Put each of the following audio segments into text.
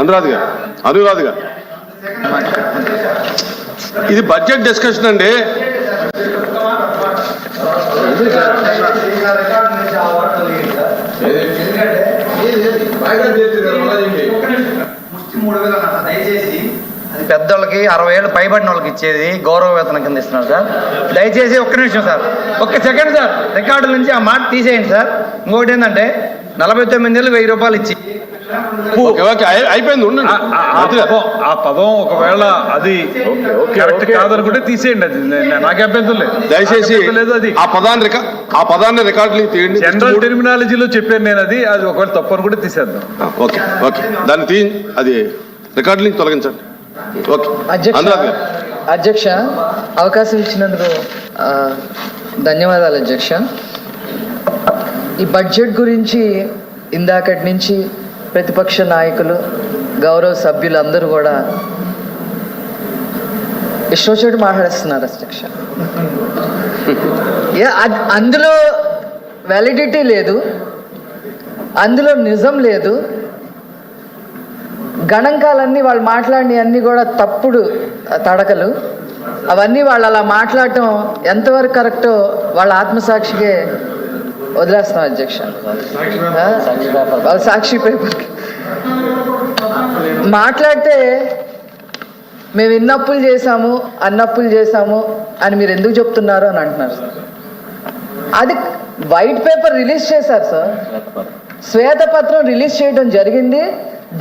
అనురాధ్ గారు ఇది budget discussion అండి. పెద్దోళ్ళకి అరవై ఏళ్ళు పైబడిన వాళ్ళకి ఇచ్చేది గౌరవ వేతనం కింద ఇస్తున్నారు సార్. దయచేసి ఒక్క నిమిషం సార్. ఒక్క సెకండ్ సార్. రికార్డు నుంచి ఆ మాట తీసేయండి సార్. ఇంకోటి ఏంటంటే నలభై తొమ్మిది ఏళ్ళు వెయ్యి రూపాయలు ఇచ్చి అయిపోయింది ఉండండి. ఆ-. పదం ఆ పదం ఒకవేళ అది కరెక్ట్ కాదనుకుంటే తీసేయండి అది. నాకు అభ్యంతరం లేదు. దయచేసి లేదు అది. ఆ పదాన్ని రికా ఆ పదాన్ని రికార్డులు తీయండి జనరల్ టెర్మినాలజీలో చెప్పాను నేను అది. అది ఒకవేళ తప్పు అనుకుంటే తీసేద్దాం. Okay okay. దాన్ని తీ అది రికార్డు నుంచి తొలగించండి. ఓకే. అధ్యక్ష అవకాశం ఇచ్చినందుకు ఆ, ధన్యవాదాలు అధ్యక్ష. ఈ బడ్జెట్ గురించి ఇందాకటి నుంచి ప్రతిపక్ష నాయకులు గౌరవ సభ్యులు అందరూ కూడా ఇష్టం మాట్లాడేస్తున్నారు అధ్యక్ష. అందులో వ్యాలిడిటీ లేదు అందులో నిజం లేదు. గణాంకాలన్నీ వాళ్ళు మాట్లాడిన అన్నీ కూడా తప్పుడు తడకలు. అవన్నీ వాళ్ళు అలా మాట్లాడటం ఎంతవరకు కరెక్టో వాళ్ళ ఆత్మసాక్షికే వదిలేస్తున్నాం అధ్యక్ష? వాళ్ళ సాక్షి పేపర్. మాట్లాడితే మేము ఇన్నప్పులు చేశాము అన్నప్పులు చేశాము అని మీరు ఎందుకు చెప్తున్నారు అని అంటున్నారు సార్. అది వైట్ పేపర్ రిలీజ్ చేశారు సార్. శ్వేతపత్రం రిలీజ్ చేయడం జరిగింది.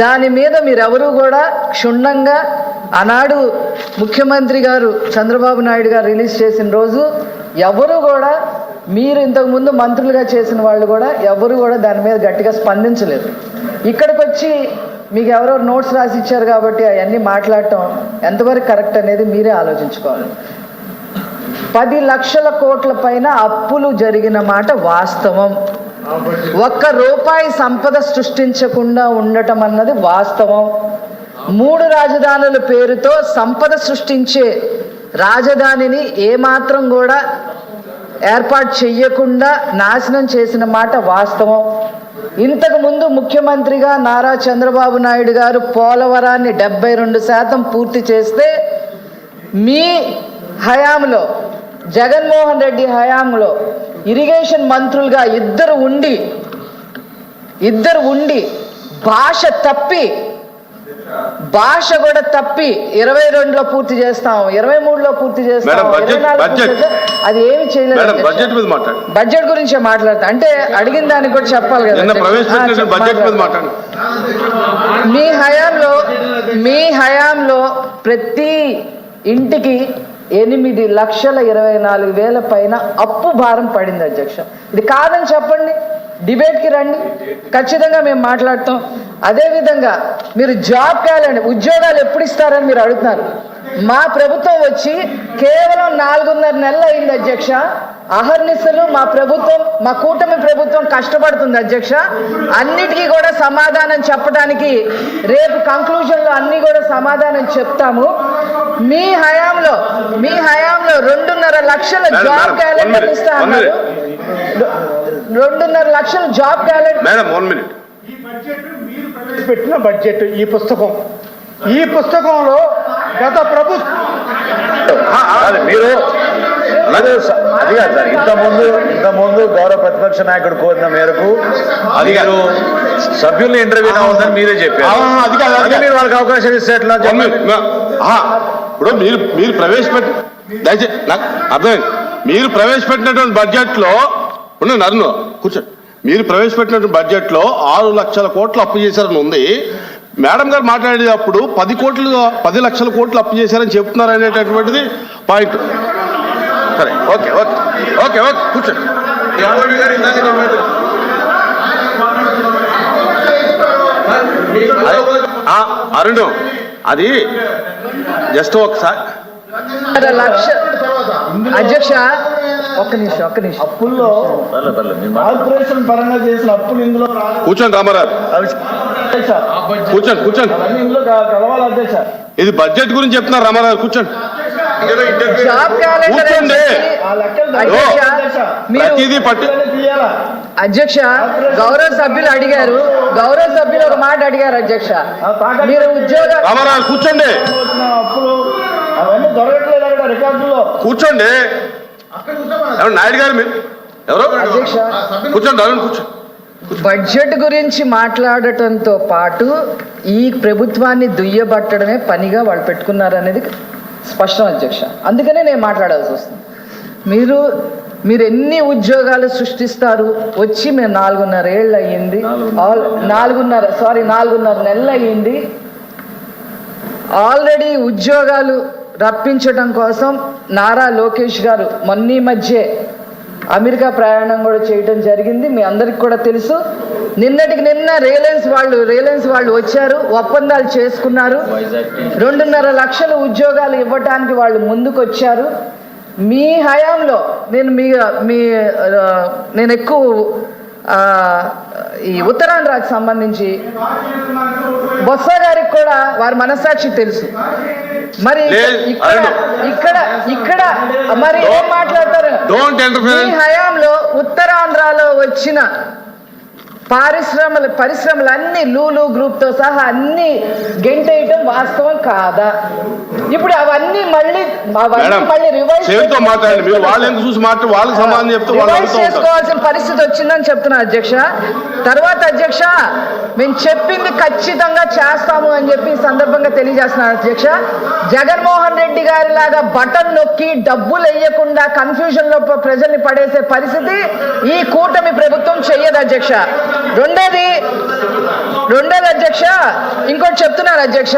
దాని మీద మీరెవరూ కూడా క్షుణ్ణంగా ఆనాడు ముఖ్యమంత్రి గారు చంద్రబాబు నాయుడు గారు రిలీజ్ చేసిన రోజు ఎవరు కూడా మీరు ఇంతకుముందు మంత్రులుగా చేసిన వాళ్ళు కూడా ఎవరు కూడా దాని మీద గట్టిగా స్పందించలేదు. ఇక్కడికి వచ్చి మీకు ఎవరో నోట్స్ రాసి ఇచ్చారు కాబట్టి అవన్నీ మాట్లాడటం ఎంతవరకు కరెక్ట్ అనేది మీరే ఆలోచించుకోవాలి. పది లక్షల కోట్ల పైన అప్పులు జరిగిన మాట వాస్తవం. ఒక్క రూపాయి సంపద సృష్టించకుండా ఉండటం అన్నది వాస్తవం. మూడు రాజధానుల పేరుతో సంపద సృష్టించే రాజధానిని ఏమాత్రం కూడా ఏర్పాటు చెయ్యకుండా నాశనం చేసిన మాట వాస్తవం. ఇంతకుముందు ముఖ్యమంత్రిగా నారా చంద్రబాబు నాయుడు గారు పోలవరాన్ని డెబ్బై రెండు శాతం పూర్తి చేస్తే మీ హయాంలో జగన్మోహన్ రెడ్డి హయాంలో ఇరిగేషన్ మంత్రులుగా ఇద్దరు ఉండి ఇద్దరు ఉండి భాష తప్పి భాష కూడా తప్పి ఇరవై రెండులో పూర్తి చేస్తాం ఇరవై మూడులో పూర్తి చేస్తాం. అది ఏమి చేయలేదు. బడ్జెట్ మీద బడ్జెట్ గురించే మాట్లాడతా. అంటే అడిగిన దానికి కూడా చెప్పాలి కదా. మీ హయాంలో మీ హయాంలో ప్రతి ఇంటికి ఎనిమిది లక్షల ఇరవై నాలుగు వేల పైన అప్పు భారం పడింది అధ్యక్ష. ఇది కాదని చెప్పండి. డిబేట్కి రండి. ఖచ్చితంగా మేము మాట్లాడతాం. అదేవిధంగా మీరు జాబ్ క్యాలెండర్ ఉద్యోగాలు ఎప్పుడు ఇస్తారని మీరు అడుగుతున్నారు. మా ప్రభుత్వం వచ్చి కేవలం నాలుగున్నర నెలలు అయింది అధ్యక్ష. అహర్నిశలు మా ప్రభుత్వం మా కూటమి ప్రభుత్వం కష్టపడుతుంది అధ్యక్ష. అన్నిటికీ కూడా సమాధానం చెప్పడానికి రేపు కంక్లూజన్లో అన్ని కూడా సమాధానం చెప్తాము. మీ హయాంలో మీ హయాంలో రెండున్నర లక్షల జాబ్ క్యాలెండర్ ఇస్తా అన్నారు. రెండున్నర లక్షల job calendar madam one minute పెట్టిన బడ్జెట్ ఈ పుస్తకం. ఈ పుస్తకంలో గత ప్రభుత్వం అది మీరు అది కాదు సార్ ఇంత ముందు ఇంత ముందు గౌరవ ప్రతిపక్ష నాయకుడు కోరిన మేరకు అది కాదు. సభ్యుల్ని ఇంటర్వ్యూ అవ్వదని మీరే చెప్పారు. ఆ, అది కాదు, అది. మీరు వాళ్ళకి అవకాశం ఇస్తే ఎట్లా ఇప్పుడు మీరు మీరు ప్రవేశపెట్టి దయచేసి నాకు అర్థమైంది. మీరు ప్రవేశపెట్టినటువంటి బడ్జెట్ లో ఉన్న కూర్చోండి మీరు ప్రవేశపెట్టిన బడ్జెట్లో ఆరు లక్షల కోట్లు అప్పు చేశారని ఉంది. మేడం గారు మాట్లాడేటప్పుడు పది కోట్లు పది లక్షల కోట్లు అప్పు చేశారని చెప్తున్నారు అనేటటువంటిది పాయింట్. సరే ఓకే ఓకే ఓకే ఓకే కూర్చోండి యాదవ్ అరుణ్ అది జస్ట్ ఒకసారి లక్ష. అధ్యక్ష ఒక్క నిమిషం ఒక్క నిమిషం. అప్పుల్లో కార్పొరేషన్ పరంగా చేసిన అప్పులు ఇందులో కూర్చోండి రామారావు అధ్యక్ష. కూర్చోండి కూర్చోండి. ఇందులో కలవాలి అధ్యక్ష? ఇది బడ్జెట్ గురించి చెప్తున్నారు రామారావు కూర్చోండి. అధ్యక్ష గౌరవ సభ్యులు అడిగారు. గౌరవ సభ్యులు ఒక మాట అడిగారు అధ్యక్ష. మీరు ఉద్యోగ రామారావు కూర్చోండి. అప్పులు అవన్నీ దొరకట్లేదు అక్కడ రికార్డుల్లో కూర్చోండి. ఎవరు నాయుడు గారు మీరు? ఎవరు అధ్యక్ష కూర్చోండి అరుణ్ కూర్చో. బడ్జెట్ గురించి మాట్లాడటంతో పాటు ఈ ప్రభుత్వాన్ని దుయ్యబట్టడమే పనిగా వాళ్ళు పెట్టుకున్నారు అనేది స్పష్టం అధ్యక్ష. అందుకనే నేను మాట్లాడాల్సి వస్తుంది. మీరు మీరు ఎన్ని ఉద్యోగాలు సృష్టిస్తారు? వచ్చి మేము నాలుగున్నర ఏళ్ళు అయ్యింది. ఆల్ నాలుగున్నర సారీ నాలుగున్నర నెలలు అయ్యింది. ఆల్రెడీ ఉద్యోగాలు రప్పించడం కోసం నారా లోకేష్ గారు మొన్నీ మధ్యే అమెరికా ప్రయాణం కూడా చేయడం జరిగింది. మీ అందరికి కూడా తెలుసు. నిన్నటికి నిన్న రిలయన్స్ వాళ్ళు రిలయన్స్ వాళ్ళు వచ్చారు ఒప్పందాలు చేసుకున్నారు. రెండున్నర లక్షల ఉద్యోగాలు ఇవ్వటానికి వాళ్ళు ముందుకు వచ్చారు మీ హయాంలో నేను మీ మీ నేను ఎక్కువ ఈ ఉత్తరాంధ్రకు సంబంధించి బొత్స గారికి కూడా వారి మనస్సాక్షి తెలుసు మరి ఇక్కడ. ఇక్కడ ఇక్కడ మరి ఏం మాట్లాడతారు interfere. హయాంలో ఉత్తరాంధ్రలో వచ్చిన పారిశ్రమలు పరిశ్రమలు అన్ని లూలు గ్రూప్తో సహా అన్ని గెంటేయటం వాస్తవం కాదా? ఇప్పుడు అవన్నీ మళ్ళీ రివైజ్ రివైజ్ చేసుకోవాల్సిన పరిస్థితి వచ్చిందని చెప్తున్నా అధ్యక్ష. తర్వాత అధ్యక్ష మేము చెప్పింది ఖచ్చితంగా చేస్తాము అని చెప్పి ఈ సందర్భంగా తెలియజేస్తున్నాను అధ్యక్ష. జగన్మోహన్ రెడ్డి గారి లాగా బటన్ నొక్కి డబ్బులు వేయకుండా కన్ఫ్యూజన్లో ప- ప్రజల్ని పడేసే పరిస్థితి ఈ కూటమి ప్రభుత్వం చెయ్యదు అధ్యక్ష. రెండోది రెండోది అధ్యక్ష ఇంకోటి చెప్తున్నారు అధ్యక్ష.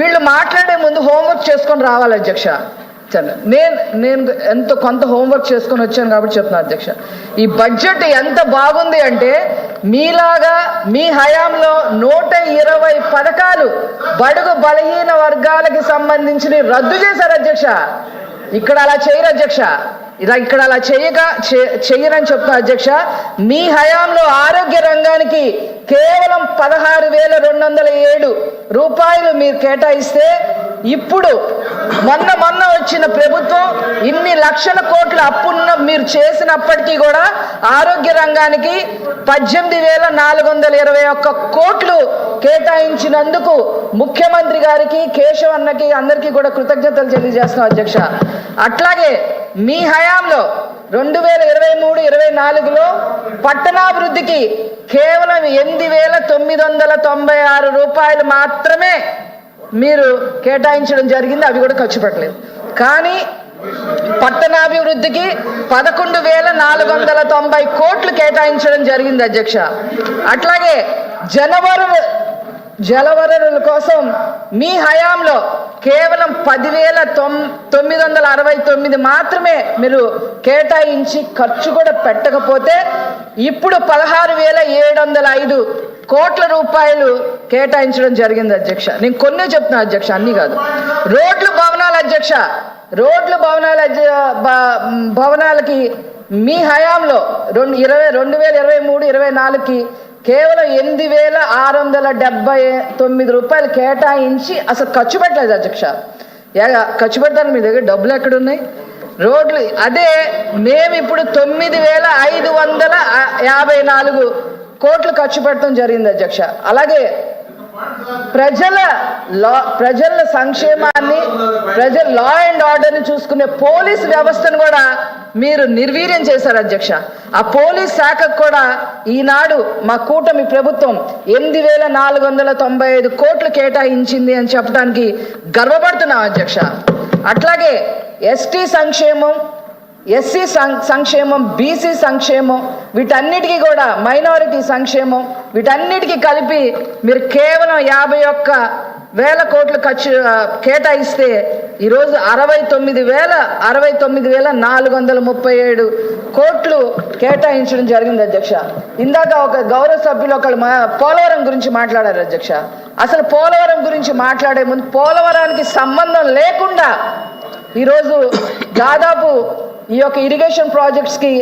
వీళ్ళు మాట్లాడే ముందు హోంవర్క్ చేసుకొని రావాలి అధ్యక్ష. నేను నేను ఎంతో కొంత హోంవర్క్ చేసుకొని వచ్చాను కాబట్టి చెప్తున్నాను అధ్యక్ష. ఈ బడ్జెట్ ఎంత బాగుంది అంటే మీలాగా మీ హయాంలో నూట ఇరవై పథకాలు బడుగు బలహీన వర్గాలకి సంబంధించి రద్దు చేశారు అధ్యక్ష. ఇక్కడ అలా చేయరు అధ్యక్ష. ఇలా ఇక్కడ అలా చేయక చెయ్యరని చెప్తున్నా అధ్యక్ష. మీ హయాంలో ఆరోగ్య రంగానికి కేవలం పదహారు వేల రెండు వందల ఏడు రూపాయలు మీరు కేటాయిస్తే ఇప్పుడు మొన్న మొన్న వచ్చిన ప్రభుత్వం ఇన్ని లక్షల కోట్ల అప్పున్న మీరు చేసినప్పటికీ కూడా ఆరోగ్య రంగానికి పద్దెనిమిది వేల నాలుగు వందల ఇరవై ఒక్క కోట్లు కేటాయించినందుకు ముఖ్యమంత్రి గారికి కేశవన్నకి అందరికీ కూడా కృతజ్ఞతలు తెలియజేస్తున్నాం అధ్యక్ష. అట్లాగే మీ హయాంలో రెండు వేల ఇరవై మూడు ఇరవై నాలుగులో పట్టణాభివృద్ధికి కేవలం ఎనిమిది వేల తొమ్మిది వందల తొంభై ఆరు రూపాయలు మాత్రమే మీరు కేటాయించడం జరిగింది. అవి కూడా ఖర్చు పెట్టలేదు. కానీ పట్టణాభివృద్ధికి పదకొండు వేల నాలుగు వందల తొంభై కోట్లు కేటాయించడం జరిగింది అధ్యక్ష. అట్లాగే జనవరి జలవనరుల కోసం మీ హయాంలో కేవలం పదివేల తొమ్ తొమ్మిది వందల అరవై తొమ్మిది మాత్రమే మీరు కేటాయించి ఖర్చు కూడా పెట్టకపోతే ఇప్పుడు పదహారు వేల ఏడు వందల ఐదు కోట్ల రూపాయలు కేటాయించడం జరిగింది అధ్యక్ష. నేను కొన్ని చెప్తున్నా అధ్యక్ష అన్నీ కాదు. రోడ్లు భవనాలు అధ్యక్ష రోడ్లు భవనాల భ- భవనాలకి మీ హయాంలో రెండు ఇరవై రెండు వేల ఇరవై మూడు ఇరవై నాలుగుకి కేవలం ఎనిమిది వేల ఆరు వందల డెబ్బై తొమ్మిది రూపాయలు కేటాయించి అసలు ఖర్చు పెట్టలేదు అధ్యక్ష. ఖర్చు పెట్టడానికి మీ దగ్గర డబ్బులు ఎక్కడున్నాయి? రోడ్లు అదే మేము ఇప్పుడు తొమ్మిది వేల ఐదు వందల యాభై నాలుగు కోట్లు ఖర్చు పెట్టడం జరిగింది అధ్యక్ష. అలాగే ప్రజల లా ప్రజల సంక్షేమాన్ని ప్రజల లా అండ్ ఆర్డర్ని చూసుకునే పోలీస్ వ్యవస్థను కూడా మీరు నిర్వీర్యం చేశారు అధ్యక్ష. ఆ పోలీస్ శాఖకు కూడా ఈనాడు మా కూటమి ప్రభుత్వం ఎనిమిది వేల నాలుగు వందల తొంభై ఐదు కోట్లు కేటాయించింది అని చెప్పడానికి గర్వపడుతున్నాం అధ్యక్ష. అట్లాగే ఎస్టీ సంక్షేమం ఎస్సీ సం సంక్షేమం బీసీ సంక్షేమం వీటన్నిటికీ కూడా మైనారిటీ సంక్షేమం వీటన్నిటికీ కలిపి మీరు కేవలం యాభై ఒక్క వేల కోట్లు ఖర్చు కేటాయిస్తే ఈరోజు అరవై తొమ్మిది వేల అరవై తొమ్మిది వేల నాలుగు వందల ముప్పై ఏడు కోట్లు కేటాయించడం జరిగింది అధ్యక్ష. ఇందాక ఒక గౌరవ సభ్యులు ఒకళ్ళు మా పోలవరం గురించి మాట్లాడారు అధ్యక్ష. అసలు పోలవరం గురించి మాట్లాడే ముందు పోలవరానికి సంబంధం లేకుండా ఈరోజు దాదాపు ఈ యొక్క ఇరిగేషన్ ప్రాజెక్ట్స్కి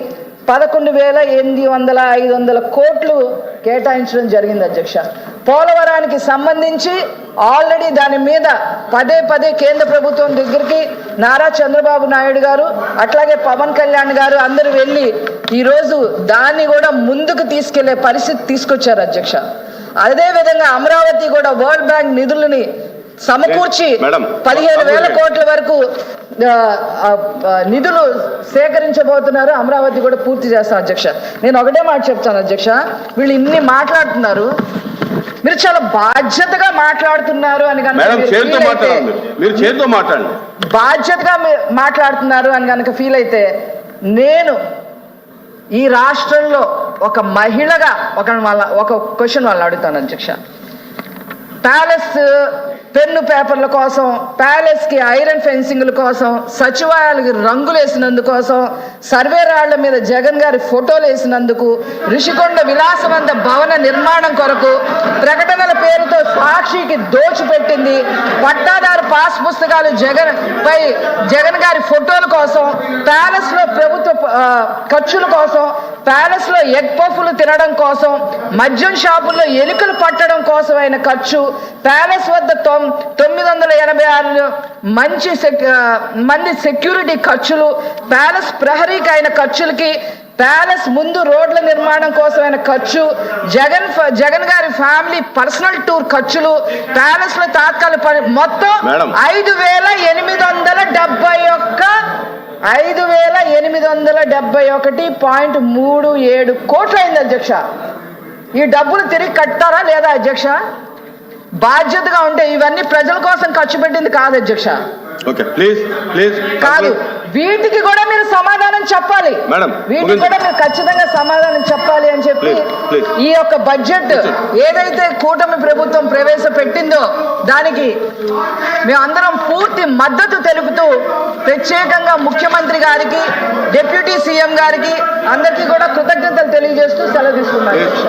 పదకొండు వేల ఎనిమిది వందల ఐదు వందల కోట్లు కేటాయించడం జరిగింది అధ్యక్ష. పోలవరానికి సంబంధించి ఆల్రెడీ దాని మీద పదే పదే కేంద్ర ప్రభుత్వం దగ్గరికి నారా చంద్రబాబు నాయుడు గారు అట్లాగే పవన్ కళ్యాణ్ గారు అందరూ వెళ్ళి ఈరోజు దాన్ని కూడా ముందుకు తీసుకెళ్ళే పరిస్థితి తీసుకొచ్చారు అధ్యక్ష. అదే విధంగా అమరావతి కూడా వరల్డ్ బ్యాంక్ నిధులని సమకూర్చి పదిహేను వేల. కోట్ల వరకు నిధులు సేకరించబోతున్నారు. అమరావతి కూడా పూర్తి చేస్తాం అధ్యక్ష. నేను ఒకటే మాట చెప్తాను అధ్యక్ష. వీళ్ళు ఇన్ని మాట్లాడుతున్నారు. మీరు చాలా బాధ్యతగా మాట్లాడుతున్నారు అని కనుక మేడం చేతితో మాట్లాడండి. మీరు చేతితో మాట్లాడండి. బాధ్యతగా మాట్లాడుతున్నారు అని కనుక ఫీల్ అయితే నేను ఈ రాష్ట్రంలో ఒక మహిళగా ఒక వాళ్ళ ఒక క్వశ్చన్ వాళ్ళని అడుగుతాను అధ్యక్ష. ప్యాలెస్ పెన్ను పేపర్ల కోసం ప్యాలెస్కి ఐరన్ ఫెన్సింగ్ల కోసం సచివాలయాలకి రంగులు వేసినందుకోసం సర్వే రాళ్ళ మీద జగన్ గారి ఫోటోలు వేసినందుకు రిషికొండ విలాసవంత భవన నిర్మాణం కొరకు ప్రకటనల పేరుతో సాక్షికి దోచిపెట్టింది పట్టాదారు పాస్ పుస్తకాలు జగన్ పై జగన్ గారి ఫోటోల కోసం ప్యాలెస్లో ప్రభుత్వ ఖర్చుల కోసం ప్యాలెస్లో ఎగ్ పఫ్లు తినడం కోసం మద్యం షాపుల్లో ఎలుకలు పట్టడం కోసం అయిన ఖర్చు ప్యాలెస్ వద్ద తొమ్- తొమ్మిది వందల ఎనభై ఆరు మంచి మంది సెక్యూరిటీ ఖర్చులు ప్యాలెస్ ప్రహరీకి అయిన ఖర్చులకి ప్యాలెస్ ముందు రోడ్ల నిర్మాణం కోసమైన ఖర్చు జగన్ జగన్ గారి ఫ్యామిలీ పర్సనల్ టూర్ ఖర్చులు ప్యాలెస్లో తాత్కాలిక పని మొత్తం. ఐదు వేల ఎనిమిది వందల డెబ్బై ఒక్క ఐదు వేల ఎనిమిది వందల డెబ్బై ఒకటి పాయింట్ మూడు ఏడు కోట్లు అయింది అధ్యక్ష ఈ డబ్బులు తిరిగి కట్టారా లేదా అధ్యక్ష బాధ్యతగా ఉంటే ఇవన్నీ ప్రజల కోసం ఖర్చు పెట్టింది కాదు అధ్యక్ష. ఓకే ప్లీజ్ ప్లీజ్ కాదు వీటికి కూడా మీరు సమాధానం చెప్పాలి. మేడం, వీటికి. కూడా మీరు ఖచ్చితంగా సమాధానం చెప్పాలి అని చెప్పి. ఈ యొక్క బడ్జెట్ ఏదైతే కూటమి ప్రభుత్వం ప్రవేశపెట్టిందో దానికి మేమందరం పూర్తి మద్దతు తెలుపుతూ ప్రత్యేకంగా ముఖ్యమంత్రి గారికి డిప్యూటీ సీఎం గారికి అందరికీ కూడా కృతజ్ఞతలు తెలియజేస్తూ సెలవు తీసుకున్నాను అధ్యక్ష